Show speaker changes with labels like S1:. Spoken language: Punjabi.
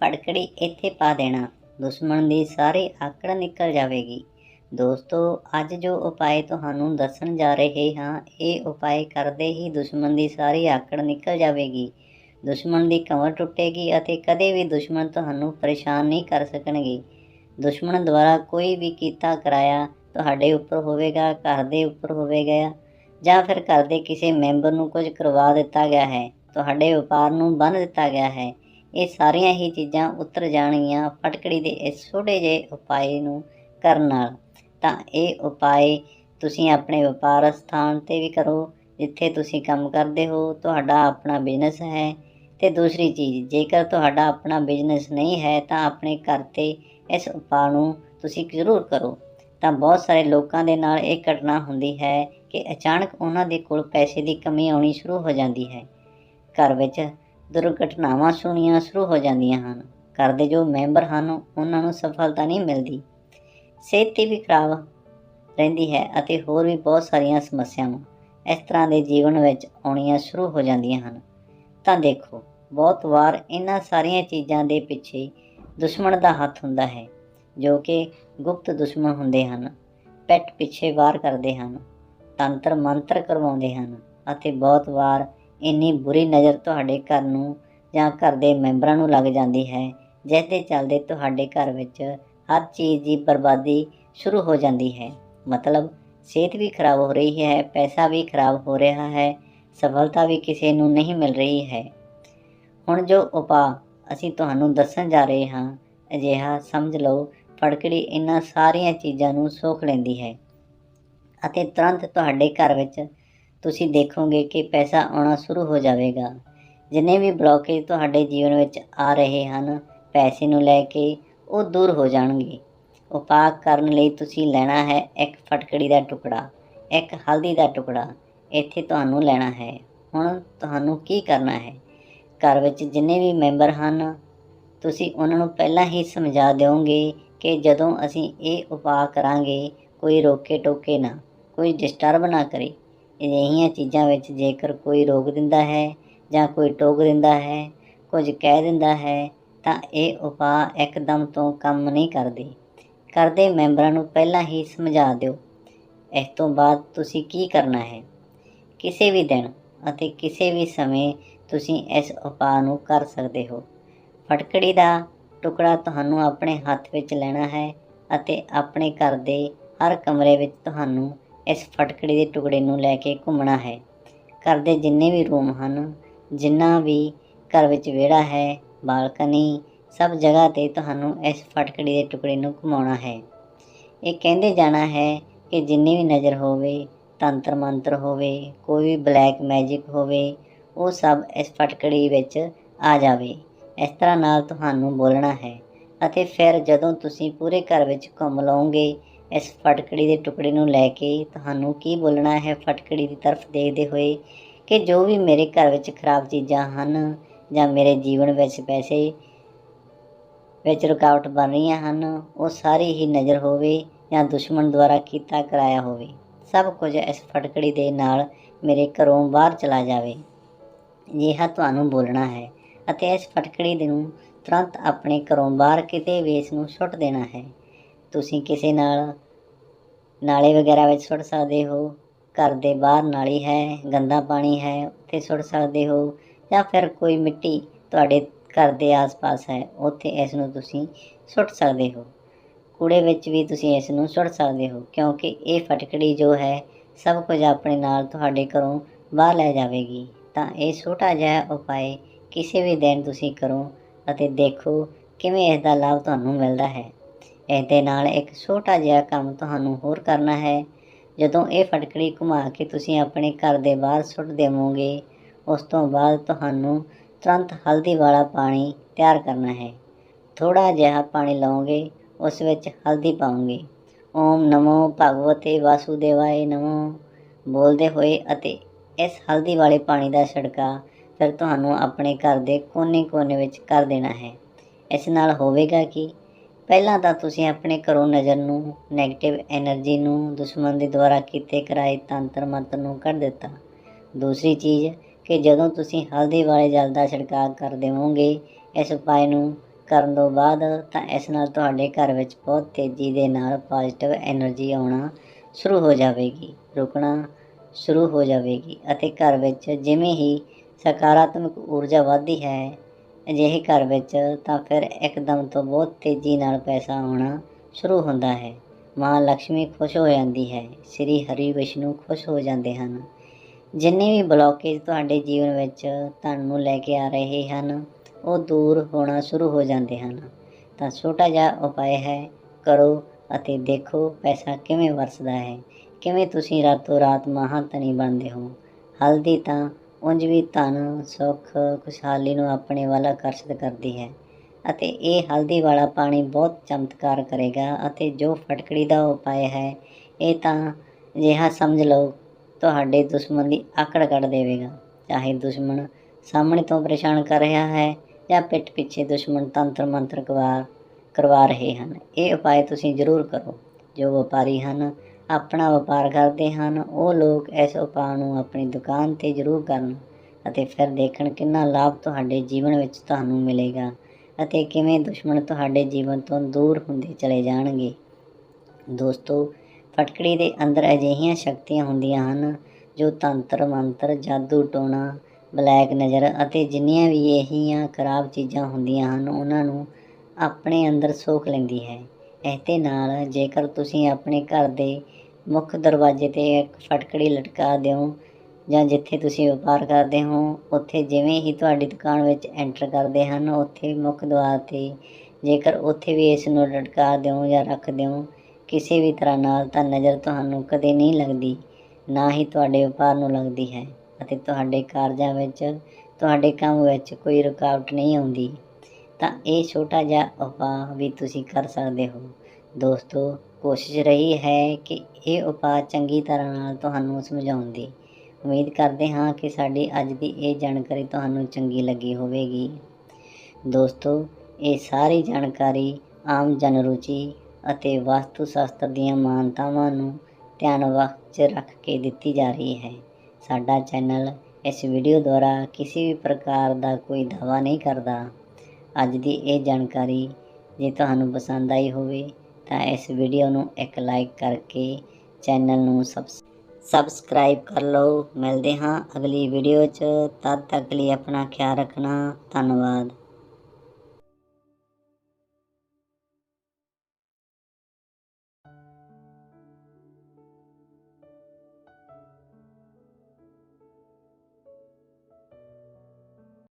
S1: ਫਟਕੜੀ ਇੱਥੇ ਪਾ ਦੇਣਾ। ਦੁਸ਼ਮਣ ਦੀ ਸਾਰੀ ਆਕੜ ਨਿਕਲ ਜਾਵੇਗੀ। ਦੋਸਤੋ, ਅੱਜ ਜੋ ਉਪਾਏ ਤੁਹਾਨੂੰ ਦੱਸਣ ਜਾ ਰਹੇ ਹਾਂ, ਇਹ ਉਪਾਏ ਕਰਦੇ ਹੀ ਦੁਸ਼ਮਣ ਦੀ ਸਾਰੀ ਆਕੜ ਨਿਕਲ ਜਾਵੇਗੀ। ਦੁਸ਼ਮਣ ਦੀ ਕਮਰ ਟੁੱਟੇਗੀ ਅਤੇ ਕਦੇ ਵੀ ਦੁਸ਼ਮਣ ਤੁਹਾਨੂੰ ਪਰੇਸ਼ਾਨ ਨਹੀਂ ਕਰ ਸਕਣਗੇ। ਦੁਸ਼ਮਣ ਦੁਆਰਾ ਕੋਈ ਵੀ ਕੀਤਾ ਕਰਾਇਆ ਤੁਹਾਡੇ ਉੱਪਰ ਹੋਵੇਗਾ, ਘਰ ਦੇ ਉੱਪਰ ਹੋਵੇਗਾ ਜਾਂ ਫਿਰ ਘਰ ਦੇ ਕਿਸੇ ਮੈਂਬਰ ਨੂੰ ਕੁਝ ਕਰਵਾ ਦਿੱਤਾ ਗਿਆ ਹੈ। ਤੁਹਾਡੇ ਵਪਾਰ ਨੂੰ ਬੰਨ ਦਿੱਤਾ ਗਿਆ ਹੈ। ਇਹ ਸਾਰੀਆਂ ਹੀ ਚੀਜ਼ਾਂ ਉਤਰ ਜਾਣਗੀਆਂ ਫਟਕੜੀ ਦੇ ਇਸ ਛੋਟੇ ਜਿਹੇ ਉਪਾਏ ਨੂੰ ਕਰਨ ਨਾਲ। ਤਾਂ ਇਹ ਉਪਾਏ ਤੁਸੀਂ ਆਪਣੇ ਵਪਾਰ ਸਥਾਨ ਤੇ ਵੀ ਕਰੋ, ਜਿੱਥੇ ਤੁਸੀਂ ਕੰਮ ਕਰਦੇ ਹੋ, ਤੁਹਾਡਾ ਆਪਣਾ ਬਿਜ਼ਨਸ ਹੈ। ਤੇ ਦੂਸਰੀ ਚੀਜ਼, ਜੇਕਰ ਤੁਹਾਡਾ ਆਪਣਾ ਬਿਜ਼ਨਸ ਨਹੀਂ ਹੈ, ਤਾਂ ਆਪਣੇ ਘਰ ਤੇ ਇਸ ਉਪਾਅ ਨੂੰ ਤੁਸੀਂ ਜ਼ਰੂਰ ਕਰੋ। ਤਾਂ ਬਹੁਤ ਸਾਰੇ ਲੋਕਾਂ ਦੇ ਨਾਲ ਇਹ ਘਟਨਾ ਹੁੰਦੀ ਹੈ ਕਿ ਅਚਾਨਕ ਉਹਨਾਂ ਦੇ ਕੋਲ ਪੈਸੇ ਦੀ ਕਮੀ ਆਉਣੀ ਸ਼ੁਰੂ ਹੋ ਜਾਂਦੀ ਹੈ। ਘਰ ਵਿੱਚ ਦੁਰਘਟਨਾਵਾਂ ਸੁਣੀਆਂ ਸ਼ੁਰੂ ਹੋ ਜਾਂਦੀਆਂ ਹਨ। ਘਰ ਦੇ ਜੋ ਮੈਂਬਰ ਹਨ, ਉਹਨਾਂ ਨੂੰ ਸਫਲਤਾ ਨਹੀਂ ਮਿਲਦੀ। ਸਿਹਤ ਤੇ ਵੀ ਖਰਾਬ ਰਹਿੰਦੀ ਹੈ ਅਤੇ ਹੋਰ ਵੀ ਬਹੁਤ ਸਾਰੀਆਂ ਸਮੱਸਿਆਵਾਂ ਇਸ ਤਰ੍ਹਾਂ ਦੇ ਜੀਵਨ ਵਿੱਚ ਆਉਣੀਆਂ ਸ਼ੁਰੂ ਹੋ ਜਾਂਦੀਆਂ ਹਨ। ਤਾਂ ਦੇਖੋ, ਬਹੁਤ ਵਾਰ ਇਹਨਾਂ ਸਾਰੀਆਂ ਚੀਜ਼ਾਂ ਦੇ ਪਿੱਛੇ ਦੁਸ਼ਮਣ ਦਾ ਹੱਥ ਹੁੰਦਾ ਹੈ, ਜੋ ਕਿ ਗੁਪਤ ਦੁਸ਼ਮਣ ਹੁੰਦੇ ਹਨ ਪੈਟ ਪਿੱਛੇ ਵਾਰ ਕਰਦੇ ਹਨ, ਤੰਤਰ ਮੰਤਰ ਕਰਵਾਉਂਦੇ ਹਨ ਅਤੇ ਬਹੁਤ ਵਾਰ ਇੰਨੀ ਬੁਰੀ ਨਜ਼ਰ ਤੁਹਾਡੇ ਘਰ ਨੂੰ ਜਾਂ ਘਰ ਦੇ ਮੈਂਬਰਾਂ ਨੂੰ ਲੱਗ ਜਾਂਦੀ ਹੈ ਜਿਸ ਦੇ ਚੱਲਦੇ ਤੁਹਾਡੇ ਘਰ ਵਿੱਚ ਹਰ ਚੀਜ਼ ਦੀ ਬਰਬਾਦੀ ਸ਼ੁਰੂ ਹੋ ਜਾਂਦੀ ਹੈ। ਮਤਲਬ, ਸਿਹਤ ਵੀ ਖਰਾਬ ਹੋ ਰਹੀ ਹੈ, ਪੈਸਾ ਵੀ ਖਰਾਬ ਹੋ ਰਿਹਾ ਹੈ, ਸਫਲਤਾ ਵੀ ਕਿਸੇ ਨੂੰ ਨਹੀਂ ਮਿਲ ਰਹੀ ਹੈ। ਹੁਣ ਜੋ ਉਪਾਅ ਅਸੀਂ ਤੁਹਾਨੂੰ ਦੱਸਣ ਜਾ ਰਹੇ ਹਾਂ, ਅਜਿਹਾ ਸਮਝ ਲਓ, ਫੜਕੜੀ ਇਹਨਾਂ ਸਾਰੀਆਂ ਚੀਜ਼ਾਂ ਨੂੰ ਸੋਖ ਲੈਂਦੀ ਹੈ। ਅਤੇ ਤੁਰੰਤ ਤੁਹਾਡੇ ਘਰ ਵਿੱਚ ਤੁਸੀਂ ਦੇਖੋਗੇ ਕਿ ਪੈਸਾ ਆਉਣਾ ਸ਼ੁਰੂ ਹੋ ਜਾਵੇਗਾ। ਜਿੰਨੇ ਵੀ ਬਲੌਕੇਜ ਤੁਹਾਡੇ ਜੀਵਨ ਵਿੱਚ ਆ ਰਹੇ ਹਨ, ਪੈਸੇ ਨੂੰ ਲੈ ਕੇ ਉਹ ਦੂਰ ਹੋ ਜਾਣਗੇ। ਉਪਾਅ ਕਰਨ ਲਈ ਤੁਸੀਂ ਲੈਣਾ ਹੈ ਇੱਕ ਫਟਕੜੀ ਦਾ ਟੁਕੜਾ, ਇੱਕ ਹਲਦੀ ਦਾ ਟੁਕੜਾ। ਇੱਥੇ ਤੁਹਾਨੂੰ ਲੈਣਾ ਹੈ। ਹੁਣ ਤੁਹਾਨੂੰ ਕੀ ਕਰਨਾ ਹੈ? ਘਰ ਵਿੱਚ ਜਿੰਨੇ ਵੀ ਮੈਂਬਰ ਹਨ, ਤੁਸੀਂ ਉਹਨਾਂ ਨੂੰ ਪਹਿਲਾਂ ਹੀ ਸਮਝਾ ਦਿਓਗੇ ਕਿ ਜਦੋਂ ਅਸੀਂ ਇਹ ਉਪਾਅ ਕਰਾਂਗੇ, ਕੋਈ ਰੋਕੇ ਟੋਕੇ ਨਾ, ਕੋਈ ਡਿਸਟਰਬ ਨਾ ਕਰੇ। ਅਜਿਹੀਆਂ ਚੀਜ਼ਾਂ ਵਿੱਚ ਜੇਕਰ ਕੋਈ ਰੋਕ ਦਿੰਦਾ ਹੈ ਜਾਂ ਕੋਈ ਟੋਕ ਦਿੰਦਾ ਹੈ, ਕੁਝ ਕਹਿ ਦਿੰਦਾ ਹੈ, ਤਾਂ ਇਹ ਉਪਾਅ ਇੱਕਦਮ ਤੋਂ ਕੰਮ ਨਹੀਂ ਕਰਦੇ। ਕਰਦੇ ਮੈਂਬਰਾਂ ਨੂੰ ਪਹਿਲਾਂ ਹੀ ਸਮਝਾ ਦਿਓ, ਇਸ ਤੋਂ ਬਾਅਦ ਤੁਸੀਂ ਕੀ ਕਰਨਾ ਹੈ? ਕਿਸੇ ਵੀ ਦਿਨ ਅਤੇ ਕਿਸੇ ਵੀ ਸਮੇਂ ਤੁਸੀਂ ਇਸ ਉਪਾਅ ਨੂੰ ਕਰ ਸਕਦੇ ਹੋ। ਫਟਕੜੀ ਦਾ ਟੁਕੜਾ ਤੁਹਾਨੂੰ ਆਪਣੇ ਹੱਥ ਵਿੱਚ ਲੈਣਾ ਹੈ ਅਤੇ ਆਪਣੇ ਘਰ ਦੇ ਹਰ ਕਮਰੇ ਵਿੱਚ ਤੁਹਾਨੂੰ ਇਸ ਫਟਕੜੀ ਦੇ ਟੁਕੜੇ ਨੂੰ ਲੈ ਕੇ ਘੁੰਮਣਾ ਹੈ। ਘਰ ਦੇ ਜਿੰਨੇ ਵੀ ਰੂਮ ਹਨ, ਜਿੰਨਾ ਵੀ ਘਰ ਵਿੱਚ ਵਿਹੜਾ ਹੈ, ਬਾਲਕਨੀ, ਸਭ ਜਗ੍ਹਾ ਤੇ ਤੁਹਾਨੂੰ ਇਸ ਫਟਕੜੀ ਦੇ ਟੁਕੜੇ ਨੂੰ ਘੁਮਾਉਣਾ ਹੈ। ਇਹ ਕਹਿੰਦੇ ਜਾਣਾ ਹੈ ਕਿ ਜਿੰਨੀ ਵੀ ਨਜ਼ਰ ਹੋਵੇ, ਤੰਤਰ ਮੰਤਰ ਹੋਵੇ, ਕੋਈ ਵੀ ਬਲੈਕ ਮੈਜਿਕ ਹੋਵੇ, ਉਹ ਸਭ ਇਸ ਫਟਕੜੀ ਵਿੱਚ ਆ ਜਾਵੇ। ਇਸ ਤਰ੍ਹਾਂ ਨਾਲ ਤੁਹਾਨੂੰ ਬੋਲਣਾ ਹੈ ਅਤੇ ਫਿਰ ਜਦੋਂ ਤੁਸੀਂ ਪੂਰੇ ਘਰ ਵਿੱਚ ਘੁੰਮ ਲਓਗੇ ਇਸ ਫਟਕੜੀ ਦੇ ਟੁਕੜੇ ਨੂੰ ਲੈ ਕੇ ਤੁਹਾਨੂੰ ਕੀ ਬੋਲਣਾ ਹੈ? ਫਟਕੜੀ ਦੀ ਤਰਫ ਦੇਖਦੇ ਹੋਏ ਕਿ ਜੋ ਵੀ ਮੇਰੇ ਘਰ ਵਿੱਚ ਖਰਾਬ ਚੀਜ਼ਾਂ ਹਨ ਜਾਂ ਮੇਰੇ ਜੀਵਨ ਵਿੱਚ ਪੈਸੇ ਵਿੱਚ ਰੁਕਾਵਟ ਬਣ ਰਹੀਆਂ ਹਨ, ਉਹ ਸਾਰੀ ਹੀ ਨਜ਼ਰ ਹੋਵੇ ਜਾਂ ਦੁਸ਼ਮਣ ਦੁਆਰਾ ਕੀਤਾ ਕਰਾਇਆ ਹੋਵੇ। ਸਭ ਕੁਝ ਇਸ ਫਟਕੜੀ ਦੇ ਨਾਲ ਮੇਰੇ ਘਰੋਂ ਬਾਹਰ ਚਲਾ ਜਾਵੇ। ਅਜਿਹਾ ਤੁਹਾਨੂੰ ਬੋਲਣਾ ਹੈ ਅਤੇ ਇਸ ਫਟਕੜੀ ਨੂੰ ਤੁਰੰਤ ਆਪਣੇ ਘਰੋਂ ਬਾਹਰ ਕਿਤੇ ਵੀ ਇਸ ਨੂੰ ਸੁੱਟ ਦੇਣਾ ਹੈ। ਤੁਸੀਂ ਕਿਸੇ ਨਾਲ ਨਾਲੇ ਵਗੈਰਾ ਵਿੱਚ ਸੁੱਟ ਸਕਦੇ ਹੋ, ਘਰ ਦੇ ਬਾਹਰ ਨਾਲੀ ਹੈ, ਗੰਦਾ ਪਾਣੀ ਹੈ, ਉੱਥੇ ਸੁੱਟ ਸਕਦੇ ਹੋ ਜਾਂ ਫਿਰ ਕੋਈ ਮਿੱਟੀ ਤੁਹਾਡੇ ਘਰ ਦੇ ਆਸ-ਪਾਸ ਹੈ, ਉੱਥੇ ਇਸ ਨੂੰ ਤੁਸੀਂ ਸੁੱਟ ਸਕਦੇ ਹੋ। ਕੂੜੇ ਵਿੱਚ ਵੀ ਤੁਸੀਂ ਇਸ ਨੂੰ ਸੁੱਟ ਸਕਦੇ ਹੋ, ਕਿਉਂਕਿ ਇਹ ਫਟਕੜੀ ਜੋ ਹੈ, ਸਭ ਕੁਝ ਆਪਣੇ ਨਾਲ ਤੁਹਾਡੇ ਘਰੋਂ ਬਾਹਰ ਲੈ ਜਾਵੇਗੀ। ਤਾਂ ਇਹ ਛੋਟਾ ਜਿਹਾ ਉਪਾਏ ਕਿਸੇ ਵੀ ਦਿਨ ਤੁਸੀਂ ਕਰੋ ਅਤੇ ਦੇਖੋ ਕਿਵੇਂ ਇਸ ਦਾ ਲਾਭ ਤੁਹਾਨੂੰ ਮਿਲਦਾ ਹੈ। ਇਸ ਦੇ ਨਾਲ ਇੱਕ ਛੋਟਾ ਜਿਹਾ ਕੰਮ ਤੁਹਾਨੂੰ ਹੋਰ ਕਰਨਾ ਹੈ। ਜਦੋਂ ਇਹ ਫਟਕੜੀ ਘੁਮਾ ਕੇ ਤੁਸੀਂ ਆਪਣੇ ਘਰ ਦੇ ਬਾਹਰ ਸੁੱਟ ਦੇਵੋਗੇ, ਉਸ ਤੋਂ ਬਾਅਦ ਤੁਹਾਨੂੰ ਤੁਰੰਤ ਹਲਦੀ ਵਾਲਾ ਪਾਣੀ ਤਿਆਰ ਕਰਨਾ ਹੈ। ਥੋੜਾ ਜਿਹਾ ਪਾਣੀ ਲਓਗੇ, ਉਸ ਵਿੱਚ ਹਲਦੀ ਪਾਓਗੇ। ਓਮ ਨਮੋ ਭਗਵਤੇ ਵਾਸੁਦੇਵਾਏ ਨਮੋ। ਬੋਲਦੇ ਹੋਏ ਅਤੇ ਇਸ ਹਲਦੀ ਵਾਲੇ ਪਾਣੀ ਦਾ ਛਿੜਕਾ ਫਿਰ ਤੁਹਾਨੂੰ ਆਪਣੇ ਘਰ ਦੇ ਕੋਨੇ-ਕੋਨੇ ਵਿੱਚ ਕਰ ਦੇਣਾ ਹੈ। ਇਸ ਨਾਲ ਹੋਵੇਗਾ ਕਿ? ਪਹਿਲਾਂ ਤਾਂ ਤੁਸੀਂ ਆਪਣੇ ਘਰੋਂ ਨਜ਼ਰ ਨੂੰ ਨੈਗੇਟਿਵ એનર્ਜੀ ਨੂੰ, ਦੁਸ਼ਮਣ ਦੇ ਦੁਆਰਾ ਕੀਤੇ ਕਰਾਏ ਤੰਤਰ ਮੰਤਰ ਨੂੰ ਕੱਢ ਦਿੱਤਾ। ਦੂਸਰੀ ਚੀਜ਼ ਕਿ ਜਦੋਂ ਤੁਸੀਂ ਹਲਦੀ ਵਾਲੇ ਜਲ ਦਾ ਛਿੜਕਾਅ ਕਰ ਦੇਵੋਗੇ ਇਸ ਉਪਾਅ ਨੂੰ ਕਰਨ ਤੋਂ ਬਾਅਦ ਤਾਂ ਇਸ ਨਾਲ ਤੁਹਾਡੇ ਘਰ ਵਿੱਚ ਬਹੁਤ ਤੇਜ਼ੀ ਦੇ ਨਾਲ ਪੋਜ਼ਿਟਿਵ એનર્ਜੀ ਆਉਣਾ ਸ਼ੁਰੂ ਹੋ ਜਾਵੇਗੀ, ਰੁਕਣਾ ਸ਼ੁਰੂ ਹੋ ਜਾਵੇਗੀ ਅਤੇ ਘਰ ਵਿੱਚ ਜਿਵੇਂ ਹੀ ਸਕਾਰਾਤਮਕ ਊਰਜਾ ਵਧਦੀ ਹੈ ਅਜਿਹੇ ਘਰ ਵਿੱਚ ਤਾਂ ਫਿਰ ਇੱਕਦਮ ਤੋਂ ਬਹੁਤ ਤੇਜ਼ੀ ਨਾਲ ਪੈਸਾ ਆਉਣਾ ਸ਼ੁਰੂ ਹੁੰਦਾ ਹੈ। ਮਾਂ ਲక్ష్ਮੀ ਖੁਸ਼ ਹੋ ਜਾਂਦੀ ਹੈ। ਸ੍ਰੀ ਹਰੀ ਵਿਸ਼ਨੂੰ ਖੁਸ਼ ਹੋ ਜਾਂਦੇ ਹਨ। ਜਿੰਨੇ ਵੀ ਬਲੌਕੇਜ ਤੁਹਾਡੇ ਜੀਵਨ ਵਿੱਚ ਤੁਹਾਨੂੰ ਲੈ ਕੇ ਆ ਰਹੇ ਹਨ, ਉਹ ਦੂਰ ਹੋਣਾ ਸ਼ੁਰੂ ਹੋ ਜਾਂਦੇ ਹਨ। ਤਾਂ ਛੋਟਾ ਜਿਹਾ ਉਪਾਅ ਹੈ, ਕਰੋ ਅਤੇ ਦੇਖੋ ਪੈਸਾ ਕਿਵੇਂ ਵਰਸਦਾ ਹੈ। ਕਿਵੇਂ ਤੁਸੀਂ ਰਾਤੋਂ ਰਾਤ ਮਹਾਂਧਨੀ ਬਣਦੇ ਹੋ। ਹਲਦੀ ਤਾਂ ਉਂਝ ਵੀ ਧਨ, ਸੁੱਖ, ਖੁਸ਼ਹਾਲੀ ਨੂੰ ਆਪਣੇ ਵੱਲ ਆਕਰਸ਼ਿਤ ਕਰਦੀ ਹੈ ਅਤੇ ਇਹ ਹਲਦੀ ਵਾਲਾ ਪਾਣੀ ਬਹੁਤ ਚਮਤਕਾਰ ਕਰੇਗਾ ਅਤੇ ਜੋ ਫਟਕੜੀ ਦਾ ਉਪਾਅ ਹੈ, ਇਹ ਤਾਂ ਅਜਿਹਾ ਸਮਝ ਲਓ, ਤੁਹਾਡੇ ਦੁਸ਼ਮਣ ਦੀ ਆਕੜ ਕੱਢ ਦੇਵੇਗਾ। ਚਾਹੇ ਦੁਸ਼ਮਣ ਸਾਹਮਣੇ ਤੋਂ ਪਰੇਸ਼ਾਨ ਕਰ ਰਿਹਾ ਹੈ ਜਾਂ ਪਿੱਠ ਪਿੱਛੇ ਦੁਸ਼ਮਣ ਤੰਤਰ ਮੰਤਰ ਕਰਵਾ ਕਰਵਾ ਰਹੇ ਹਨ, ਇਹ ਉਪਾਅ ਤੁਸੀਂ ਜ਼ਰੂਰ ਕਰੋ। ਜੋ ਵਪਾਰੀ ਹਨ ਆਪਣਾ ਵਪਾਰ ਕਰਦੇ ਹਨ। ਉਹ ਲੋਕ ਇਸ ਉਪਾਅ ਨੂੰ ਆਪਣੀ ਦੁਕਾਨ ਤੇ ਜ਼ਰੂਰ ਕਰਨ ਅਤੇ ਫਿਰ ਦੇਖਣ ਕਿੰਨਾ ਲਾਭ ਤੁਹਾਡੇ ਜੀਵਨ ਵਿੱਚ ਤੁਹਾਨੂੰ ਮਿਲੇਗਾ ਅਤੇ ਕਿਵੇਂ ਦੁਸ਼ਮਣ ਤੁਹਾਡੇ ਜੀਵਨ ਤੋਂ ਦੂਰ ਹੁੰਦੇ ਚਲੇ ਜਾਣਗੇ। ਦੋਸਤੋ, ਫਟਕੜੀ ਦੇ ਅੰਦਰ ਅਜਿਹੀਆਂ ਸ਼ਕਤੀਆਂ ਹੁੰਦੀਆਂ ਹਨ ਜੋ ਤੰਤਰ, ਮੰਤਰ, ਜਾਦੂ, ਟੋਣਾ, ਬਲੈਕ ਨਜ਼ਰ ਅਤੇ ਜਿੰਨੀਆਂ ਵੀ ਇਹੀਆਂ ਖਰਾਬ ਚੀਜ਼ਾਂ ਹੁੰਦੀਆਂ ਹਨ, ਉਹਨਾਂ ਨੂੰ ਆਪਣੇ ਅੰਦਰ ਸੋਖ ਲੈਂਦੀ ਹੈ। ਇਸ ਦੇ ਨਾਲ ਜੇਕਰ ਤੁਸੀਂ ਆਪਣੇ ਘਰ ਦੇ ਮੁੱਖ ਦਰਵਾਜ਼ੇ ਤੇ ਇੱਕ ਫਟਕੜੀ ਲਟਕਾ ਦਿਓ, ਜਾਂ ਜਿੱਥੇ ਤੁਸੀਂ ਵਪਾਰ ਕਰਦੇ ਹੋ, ਉੱਥੇ ਜਿਵੇਂ ਹੀ ਤੁਹਾਡੀ ਦੁਕਾਨ ਵਿੱਚ ਐਂਟਰ ਕਰਦੇ ਹਨ, ਉੱਥੇ ਮੁੱਖ ਦੁਆਰ ਤੇ ਜੇਕਰ ਉੱਥੇ ਵੀ ਇਸ ਨੂੰ ਲਟਕਾ ਦਿਓ ਜਾਂ ਰੱਖ ਦਿਓ, ਕਿਸੇ ਵੀ ਤਰ੍ਹਾਂ ਨਾਲ ਤਾਂ ਨਜ਼ਰ ਤੁਹਾਨੂੰ ਕਦੇ ਨਹੀਂ ਲੱਗਦੀ, ਨਾ ਹੀ ਤੁਹਾਡੇ ਵਪਾਰ ਨੂੰ ਲੱਗਦੀ ਹੈ, ਅਤੇ ਤੁਹਾਡੇ ਕਾਰਜਾਂ ਵਿੱਚ, ਤੁਹਾਡੇ ਕੰਮ ਵਿੱਚ ਕੋਈ ਰੁਕਾਵਟ ਨਹੀਂ ਆਉਂਦੀ। ਤਾਂ ਇਹ ਛੋਟਾ ਜਿਹਾ ਉਪਾਅ ਵੀ ਤੁਸੀਂ ਕਰ ਸਕਦੇ ਹੋ। ਦੋਸਤੋ ਕੋਸ਼ਿਸ਼ ਰਹੀ ਹੈ ਕਿ ਇਹ ਉਪਾਅ ਚੰਗੀ ਤਰ੍ਹਾਂ ਨਾਲ ਤੁਹਾਨੂੰ ਸਮਝਾਉਣ ਦੀ। ਉਮੀਦ ਕਰਦੇ ਹਾਂ ਕਿ ਸਾਡੀ ਅੱਜ ਦੀ ਇਹ ਜਾਣਕਾਰੀ ਤੁਹਾਨੂੰ ਚੰਗੀ ਲੱਗੀ ਹੋਵੇਗੀ। ਦੋਸਤੋ, ਇਹ ਸਾਰੀ ਜਾਣਕਾਰੀ ਆਮ ਜਨਰੁਚੀ ਅਤੇ ਵਾਸਤੂ ਸ਼ਾਸਤਰ ਦੀਆਂ ਮਾਨਤਾਵਾਂ ਨੂੰ ਧਿਆਨ ਵਿੱਚ ਰੱਖ ਕੇ ਦਿੱਤੀ ਜਾ ਰਹੀ ਹੈ। ਸਾਡਾ ਚੈਨਲ ਇਸ ਵੀਡੀਓ ਦੁਆਰਾ ਕਿਸੇ ਵੀ ਪ੍ਰਕਾਰ ਦਾ ਕੋਈ ਦਾਅਵਾ ਨਹੀਂ ਕਰਦਾ। ਅੱਜ ਦੀ ਇਹ ਜਾਣਕਾਰੀ ਜੇ ਤੁਹਾਨੂੰ ਪਸੰਦ ਆਈ ਹੋਵੇ ਤਾਂ ਇਸ ਵੀਡੀਓ ਨੂੰ ਇੱਕ ਲਾਈਕ ਕਰਕੇ ਚੈਨਲ ਨੂੰ ਸਬਸ ਸਬਸਕ੍ਰਾਈਬ ਕਰ ਲਓ। ਮਿਲਦੇ ਹਾਂ ਅਗਲੀ ਵੀਡੀਓ 'ਚ। ਤਦ ਤੱਕ ਲਈ ਆਪਣਾ ਖਿਆਲ ਰੱਖਣਾ। ਧੰਨਵਾਦ।